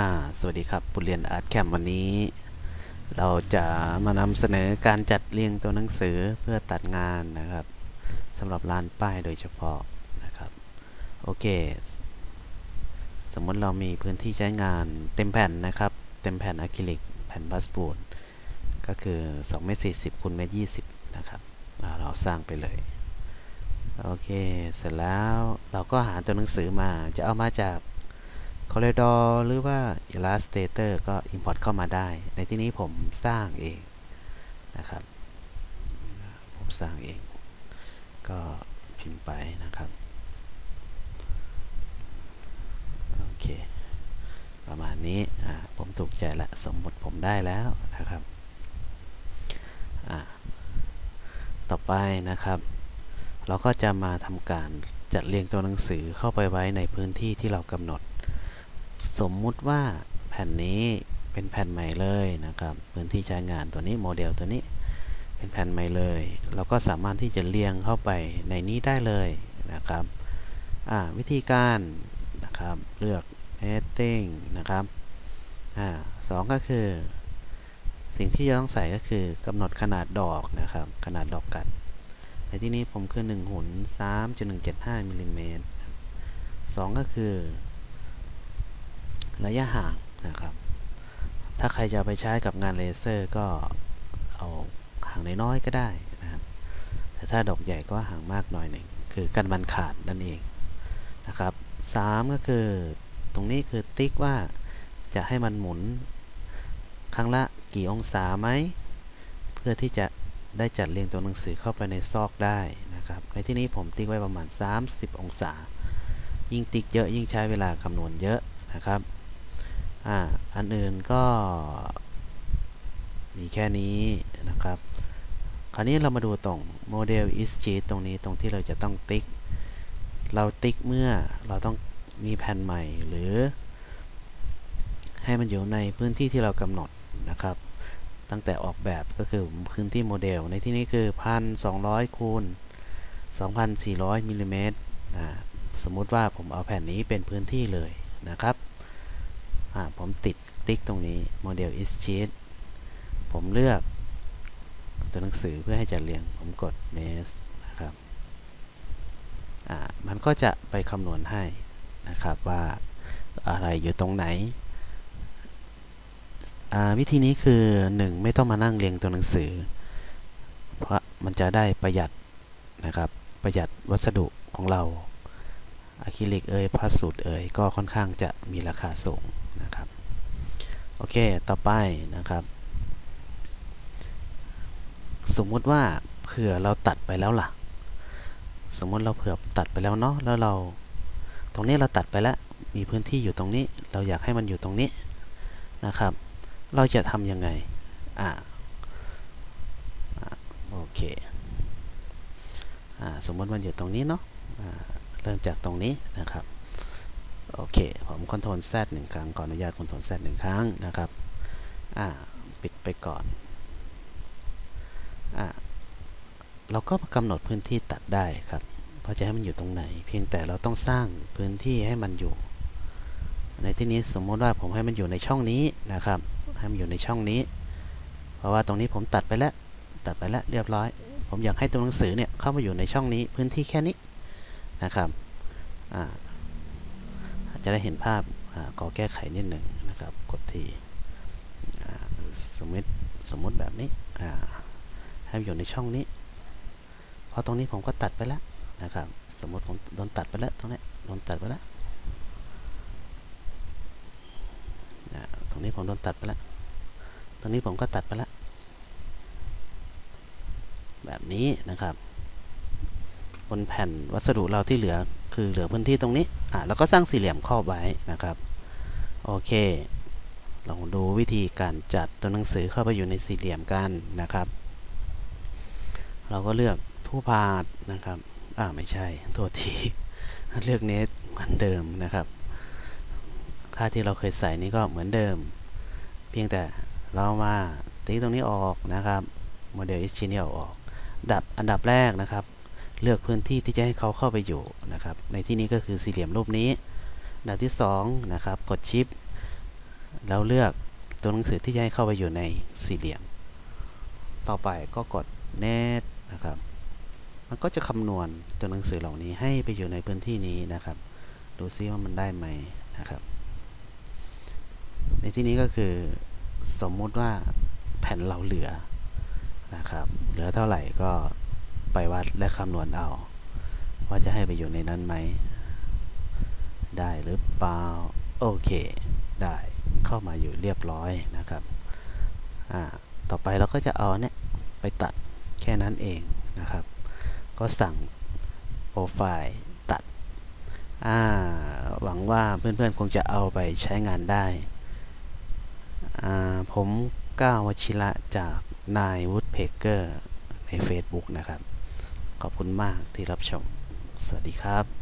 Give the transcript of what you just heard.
่าสวัสดีครับบุเรียนอาร์ตแคมวันนี้ เราจะมานำเสนอการจัดเรียงตัวหนังสือเพื่อตัดงานนะครับสำหรับลานป้ายโดยเฉพาะนะครับโอเค สมมติเรามีพื้นที่ใช้งานเต็มแผ่นนะครับ เต็มแผ่นอะคริลิกแผ่นบัสบูดก็คือ2เมตร40คูณเมตร20นะครับเราสร้างไปเลยโอเค เสร็จแล้วเราก็หาตัวหนังสือมาจะเอามาจาก Corridor หรือว่า Illustrator ก็ Import เข้ามาได้ ในที่นี้ผมสร้างเองนะครับ ผมสร้างเอง ก็พิมพ์ไปนะครับ โอเค ประมาณนี้ ผมถูกใจละ สมมติผมได้แล้วนะครับ ต่อไปนะครับ เราก็จะมาทำการจัดเรียงตัวหนังสือเข้าไปไว้ในพื้นที่ที่เรากำหนด สมมุติว่าแผ่นนี้เป็นแผ่นใหม่เลยนะครับ พื้นที่ใช้งานตัวนี้โมเดลตัวนี้เป็นแผ่นใหม่เลย เราก็สามารถที่จะเรียงเข้าไปในนี้ได้เลยนะครับวิธีการนะครับเลือก heading นะครับอสองก็คือ สิ่งที่จะต้องใส่ก็คือกำหนดขนาดดอกนะครับ ขนาดดอกกัด ในที่นี้ผมคือ1หุน3.175มิลลิเมตรสองก็คือ ระยะห่างนะครับ ถ้าใครจะไปใช้กับงานเลเซอร์ก็เอาห่างน้อยๆก็ได้นะครับ แต่ถ้าดอกใหญ่ก็ห่างมากหน่อยหนึ่งคือกันมันขาดนั่นเองนะครับ3ก็คือตรงนี้คือติ๊กว่าจะให้มันหมุนครั้งละกี่องศาไหม เพื่อที่จะได้จัดเรียงตัวหนังสือเข้าไปในซอกได้นะครับ ในที่นี้ผมติ๊กไว้ประมาณ 30 องศา ยิ่งติ๊กเยอะยิ่งใช้เวลาคำนวณเยอะนะครับ อ่าอันอื่นก็มีแค่นี้นะครับ คราวนี้เรามาดูตรงโมเดล is sheet ตรงนี้ตรงที่เราจะต้องติ๊ก เราติ๊กเมื่อเราต้องมีแผ่นใหม่หรือ ให้มันอยู่ในพื้นที่ที่เรากำหนดนะครับ ตั้งแต่ออกแบบก็คือพื้นที่โมเดล ในที่นี้คือ 1,200คูณ2,400มิลลิเมตรสมมุติว่าผมเอาแผ่นนี้เป็นพื้นที่เลยนะครับ ผมติดติ๊กตรงนี้โมเดล is sheet ผมเลือกตัวหนังสือเพื่อให้จัดเรียง ผมกด next นะครับ มันก็จะไปคำนวณให้นะครับว่าอะไรอยู่ตรงไหน วิธีนี้คือ 1 ไม่ต้องมานั่งเรียงตัวหนังสือ เพราะมันจะได้ประหยัดนะครับประหยัดวัสดุของเราอะคริลิกเอ่ยพลาสติกเอ่ยก็ค่อนข้างจะมีราคาสูง โอเค ต่อไปนะครับ สมมุติว่าเผื่อเราตัดไปแล้วล่ะ สมมติเราเผื่อตัดไปแล้วเนาะ แล้วเรา ตรงนี้เราตัดไปแล้ว มีพื้นที่อยู่ตรงนี้ เราอยากให้มันอยู่ตรงนี้นะครับ เราจะทำยังไง อ่าโอเค อ่า สมมติมันอยู่ตรงนี้เนาะเริ่มจากตรงนี้นะครับ โอเค ผมคอนโทรลแซดหนึ่งครั้งขออนุญาตคอนโทรลแซดหนึ่งครั้งนะครับอ่าปิดไปก่อนอ่าเราก็กำหนดพื้นที่ตัดได้ครับเพราะจะให้มันอยู่ตรงไหน เพียงแต่เราต้องสร้างพื้นที่ให้มันอยู่ ในที่นี้สมมติว่าผมให้มันอยู่ในช่องนี้นะครับ ให้มันอยู่ในช่องนี้ เพราะว่าตรงนี้ผมตัดไปแล้ว ตัดไปแล้วเรียบร้อย ผมอยากให้ตัวหนังสือเนี่ยเข้ามาอยู่ในช่องนี้พื้นที่แค่นี้นะครับอา จะได้เห็นภาพก็แก้ไขนิดหนึ่งนะครับ กดทีสมมติสมมติแบบนี้ให้อยู่ในช่องนี้พอตรงนี้ผมก็ตัดไปแล้วนะครับ สมมติผมโดนตัดไปแล้วตรงนี้โดนตัดไปแล้วตรงนี้ผมโดนตัดไปแล้วตรงนี้ผมก็ตัดไปแล้วแบบนี้นะครับ บนแผ่นวัสดุเราที่เหลือคือเหลือพื้นที่ตรงนี้อ่าแล้วก็สร้างสี่เหลี่ยมครอบไว้นะครับโอเคลองดูวิธีการจัดตัวหนังสือเข้าไปอยู่ในสี่เหลี่ยมกันนะครับ เราก็เลือกผู้พาดนะครับอ่าไม่ใช่โทษทีเลือกเนสเหมือนเดิมนะครับ ค่าที่เราเคยใส่นี้ก็เหมือนเดิม เพียงแต่เรามาตีตรงนี้ออกนะครับโมเดลอิสชิเนียลออก ดับอันดับแรกนะครับ เลือกพื้นที่ที่จะให้เขาเข้าไปอยู่นะครับ ในที่นี้ก็คือสี่เหลี่ยมรูปนี้ดับที่2นะครับ กดชิป แล้วเลือกตัวหนังสือที่จะให้เข้าไปอยู่ในสี่เหลี่ยม ต่อไปก็กด net นะครับ มันก็จะคำนวณตัวหนังสือเหล่านี้ให้ไปอยู่ในพื้นที่นี้นะครับ ดูซิว่ามันได้ไหมนะครับ ในที่นี้ก็คือสมมุติว่าแผ่นเราเหลือนะครับ เหลือเท่าไหร่ก็ ไปวัดและคำนวณเอา ว่าจะให้ไปอยู่ในนั้นไหม ได้หรือเปล่า โอเค ได้เข้ามาอยู่เรียบร้อยนะครับ อ่า ต่อไปเราก็จะเอาเนี่ยไปตัดแค่นั้นเองนะครับ ก็สั่งโปรไฟล์ตัด อ่า หวังว่าเพื่อนๆคงจะเอาไปใช้งานได้ อ่า ผมก้าววชิระจากนายวุฒเพเกอร์ใน Facebook นะครับ ขอบคุณมากที่รับชม สวัสดีครับ